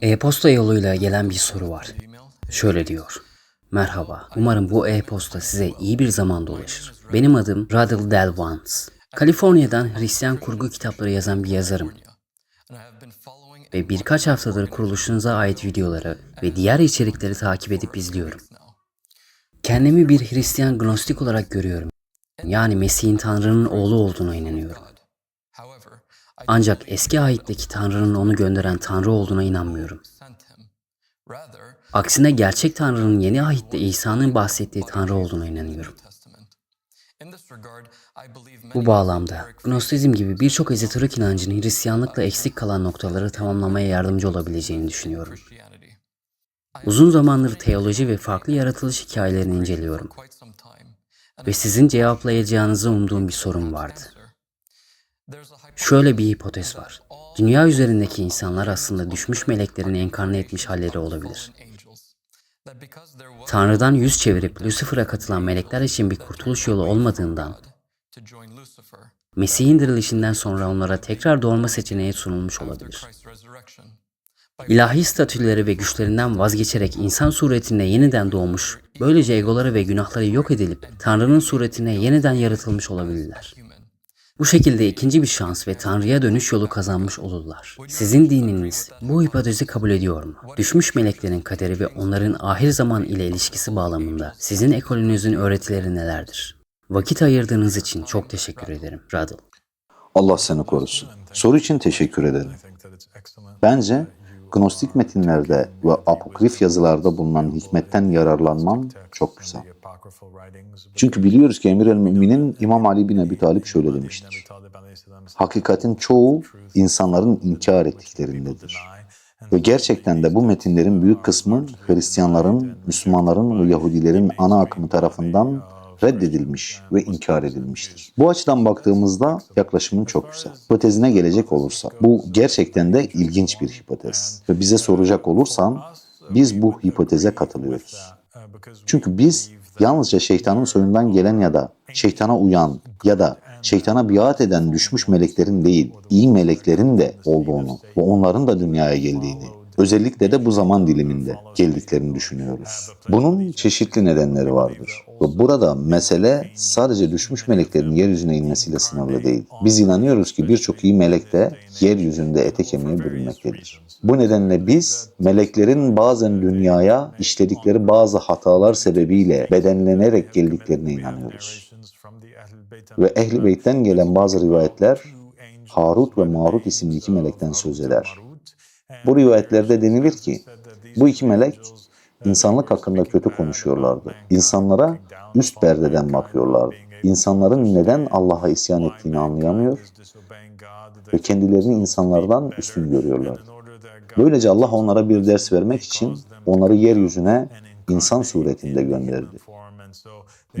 E-posta yoluyla gelen bir soru var. Şöyle diyor. Merhaba. Umarım bu e-posta size iyi bir zamanda ulaşır. Benim adım Radel Delvance. Kaliforniya'dan Hristiyan kurgu kitapları yazan bir yazarım. Ve birkaç haftadır kuruluşunuza ait videoları ve diğer içerikleri takip edip izliyorum. Kendimi bir Hristiyan gnostik olarak görüyorum. Yani Mesih'in Tanrı'nın oğlu olduğuna inanıyorum. Ancak eski ayetteki Tanrı'nın onu gönderen Tanrı olduğuna inanmıyorum. Aksine gerçek Tanrı'nın yeni ahitte İsa'nın bahsettiği Tanrı olduğuna inanıyorum. Bu bağlamda Gnostizm gibi birçok ezoterik inancın Hristiyanlıkla eksik kalan noktaları tamamlamaya yardımcı olabileceğini düşünüyorum. Uzun zamandır teoloji ve farklı yaratılış hikayelerini inceliyorum. Ve sizin cevaplayacağınızı umduğum bir sorun vardı. Şöyle bir hipotez var. Dünya üzerindeki insanlar aslında düşmüş meleklerin enkarne etmiş halleri olabilir. Tanrı'dan yüz çevirip Lucifer'a katılan melekler için bir kurtuluş yolu olmadığından Mesih'in dirilişinden sonra onlara tekrar doğma seçeneği sunulmuş olabilir. İlahi statüleri ve güçlerinden vazgeçerek insan suretinde yeniden doğmuş, böylece egoları ve günahları yok edilip Tanrı'nın suretine yeniden yaratılmış olabilirler. Bu şekilde ikinci bir şans ve Tanrı'ya dönüş yolu kazanmış olurlar. Sizin dininiz bu hipotezi kabul ediyor mu? Düşmüş meleklerin kaderi ve onların ahir zaman ile ilişkisi bağlamında sizin ekolünüzün öğretileri nelerdir? Vakit ayırdığınız için çok teşekkür ederim. Radel. Allah seni korusun. Soru için teşekkür ederim. Bence Gnostik metinlerde ve apokrif yazılarda bulunan hikmetten yararlanmam çok güzel. Çünkü biliyoruz ki Emir el-Mümin'in İmam Ali bin Ebi Talip şöyle demiştir. Hakikatin çoğu insanların inkar ettiklerindedir. Ve gerçekten de bu metinlerin büyük kısmı Hristiyanların, Müslümanların ve Yahudilerin ana akımı tarafından reddedilmiş ve inkar edilmiştir. Bu açıdan baktığımızda yaklaşımın çok güzel. Hipotezine gelecek olursak, bu gerçekten de ilginç bir hipotez. Ve bize soracak olursan, biz bu hipoteze katılıyoruz. Çünkü biz yalnızca şeytanın soyundan gelen ya da şeytana uyan ya da şeytana biat eden düşmüş meleklerin değil, iyi meleklerin de olduğunu ve onların da dünyaya geldiğini, özellikle de bu zaman diliminde geldiklerini düşünüyoruz. Bunun çeşitli nedenleri vardır. Ve burada mesele sadece düşmüş meleklerin yeryüzüne inmesiyle sınırlı değil. Biz inanıyoruz ki birçok iyi melek de yeryüzünde ete kemiğe bürünmektedir. Bu nedenle biz meleklerin bazen dünyaya işledikleri bazı hatalar sebebiyle bedenlenerek geldiklerine inanıyoruz. Ve Ehl-i Beyt'ten gelen bazı rivayetler Harut ve Marut isimli iki melekten söz eder. Bu rivayetlerde denilir ki bu iki melek insanlık hakkında kötü konuşuyorlardı. İnsanlara üst perdeden bakıyorlardı. İnsanların neden Allah'a isyan ettiğini anlayamıyor ve kendilerini insanlardan üstün görüyorlardı. Böylece Allah onlara bir ders vermek için onları yeryüzüne insan suretinde gönderdi.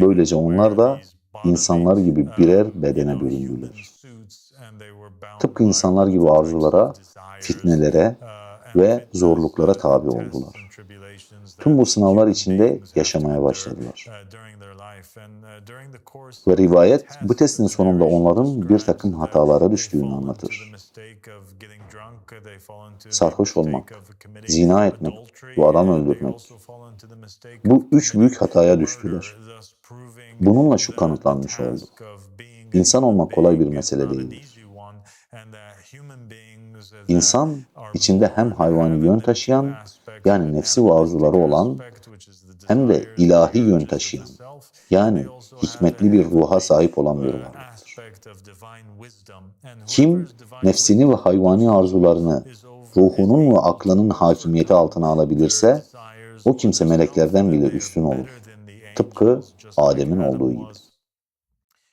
Böylece onlar da insanlar gibi birer bedene büründüler. Tıpkı insanlar gibi arzulara, fitnelere ve zorluklara tabi oldular. Tüm bu sınavlar içinde yaşamaya başladılar. Ve rivayet bu testin sonunda onların bir takım hatalara düştüğünü anlatır. Sarhoş olmak, zina etmek ve adam öldürmek. Bu üç büyük hataya düştüler. Bununla şu kanıtlanmış oldu. İnsan olmak kolay bir mesele değildir. İnsan içinde hem hayvani yön taşıyan yani nefsi ve arzuları olan hem de ilahi yön taşıyan yani hikmetli bir ruha sahip olan bir varlıktır. Kim nefsini ve hayvani arzularını ruhunun ve aklının hakimiyeti altına alabilirse o kimse meleklerden bile üstün olur. Tıpkı Adem'in olduğu gibi.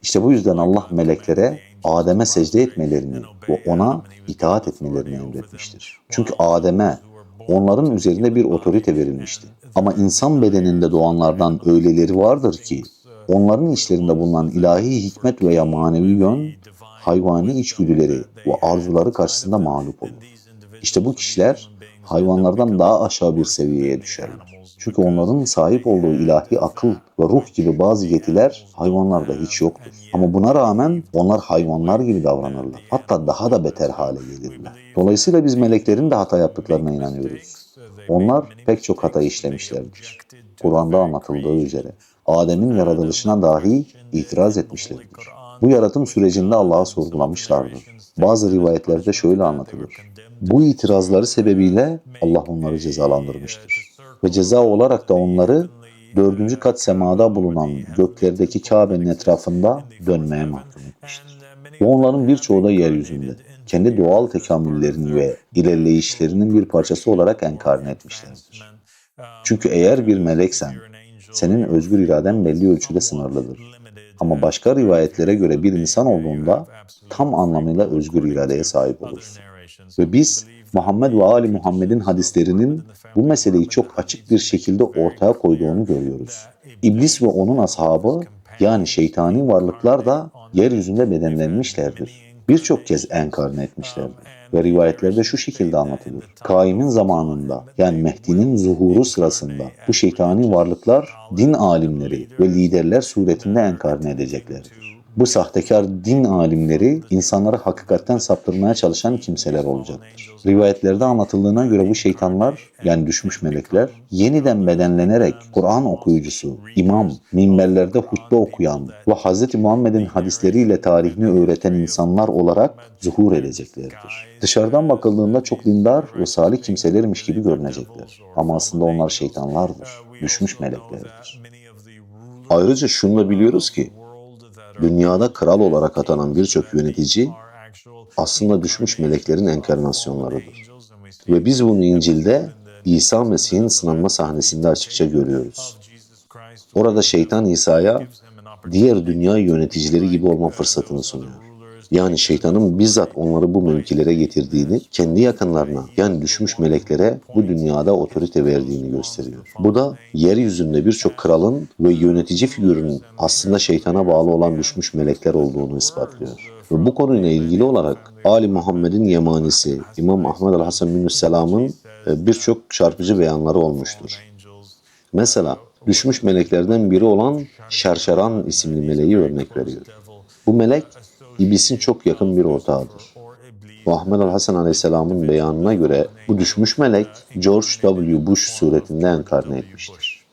İşte bu yüzden Allah meleklere Adem'e secde etmelerini ve ona itaat etmelerini emretmiştir. Çünkü Adem'e onların üzerinde bir otorite verilmişti. Ama insan bedeninde doğanlardan öyleleri vardır ki onların içlerinde bulunan ilahi hikmet veya manevi yön hayvani içgüdüleri ve arzuları karşısında mağlup olur. İşte bu kişiler hayvanlardan daha aşağı bir seviyeye düşerler. Çünkü onların sahip olduğu ilahi akıl ve ruh gibi bazı yetiler hayvanlarda hiç yoktur. Ama buna rağmen onlar hayvanlar gibi davranırlar. Hatta daha da beter hale gelirler. Dolayısıyla biz meleklerin de hata yaptıklarına inanıyoruz. Onlar pek çok hata işlemişlerdir. Kur'an'da anlatıldığı üzere Adem'in yaratılışına dahi itiraz etmişlerdir. Bu yaratım sürecinde Allah'a sorgulamışlardır. Bazı rivayetlerde şöyle anlatılır. Bu itirazları sebebiyle Allah onları cezalandırmıştır. Ve ceza olarak da onları dördüncü kat semada bulunan göklerdeki Kabe'nin etrafında dönmeye mahkum etmiştir. Ve onların birçoğu da yeryüzünde kendi doğal tekamüllerini ve ilerleyişlerinin bir parçası olarak enkarne etmişlerdir. Çünkü eğer bir meleksen, senin özgür iraden belli ölçüde sınırlıdır. Ama başka rivayetlere göre bir insan olduğunda tam anlamıyla özgür iradeye sahip olursun. Ve biz Muhammed ve Ali Muhammed'in hadislerinin bu meseleyi çok açık bir şekilde ortaya koyduğunu görüyoruz. İblis ve onun ashabı yani şeytani varlıklar da yeryüzünde bedenlenmişlerdir. Birçok kez enkarne etmişlerdir. Ve rivayetlerde şu şekilde anlatılır. Kaim'in zamanında yani Mehdi'nin zuhuru sırasında bu şeytani varlıklar din alimleri ve liderler suretinde enkarne edeceklerdir. Bu sahtekar din alimleri insanları hakikatten saptırmaya çalışan kimseler olacaktır. Rivayetlerde anlatıldığına göre bu şeytanlar yani düşmüş melekler yeniden bedenlenerek Kur'an okuyucusu, imam, minberlerde hutbe okuyan ve Hz. Muhammed'in hadisleriyle tarihini öğreten insanlar olarak zuhur edeceklerdir. Dışarıdan bakıldığında çok dindar ve salih kimselermiş gibi görünecekler. Ama aslında onlar şeytanlardır, düşmüş meleklerdir. Ayrıca şunu da biliyoruz ki dünyada kral olarak atanan birçok yönetici aslında düşmüş meleklerin enkarnasyonlarıdır. Ve biz bunu İncil'de İsa Mesih'in sınanma sahnesinde açıkça görüyoruz. Orada şeytan İsa'ya diğer dünya yöneticileri gibi olma fırsatını sunuyor. Yani şeytanın bizzat onları bu mevkilere getirdiğini, kendi yakınlarına yani düşmüş meleklere bu dünyada otorite verdiğini gösteriyor. Bu da yeryüzünde birçok kralın ve yönetici figürünün aslında şeytana bağlı olan düşmüş melekler olduğunu ispatlıyor. Ve bu konuyla ilgili olarak Ali Muhammed'in yemanisi İmam Ahmed el-Hasan bin Selam'ın e, birçok çarpıcı beyanları olmuştur. Mesela düşmüş meleklerden biri olan Şerşeran isimli meleği örnek veriyor. Bu melek İblisin çok yakın bir ortağıdır. Muhammed el-Hasan Aleyhisselam'ın beyanına göre bu düşmüş melek George W. Bush suretinde enkarne etmiştir.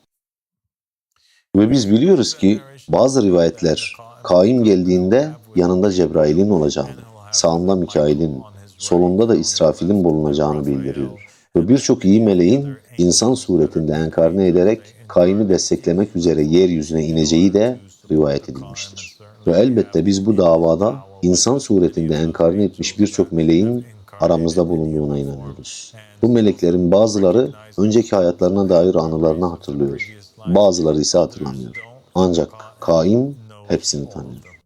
Ve biz biliyoruz ki bazı rivayetler Kaim geldiğinde yanında Cebrail'in olacağını, sağında Mikail'in, solunda da İsrafil'in bulunacağını bildiriyor. Ve birçok iyi meleğin insan suretinde enkarne ederek Kaim'i desteklemek üzere yeryüzüne ineceği de rivayet edilmiştir. Ve elbette biz bu davada insan suretinde enkarne etmiş birçok meleğin aramızda bulunduğuna inanıyoruz. Bu meleklerin bazıları önceki hayatlarına dair anılarını hatırlıyor. Bazıları ise hatırlamıyor. Ancak Kaim hepsini tanıyor.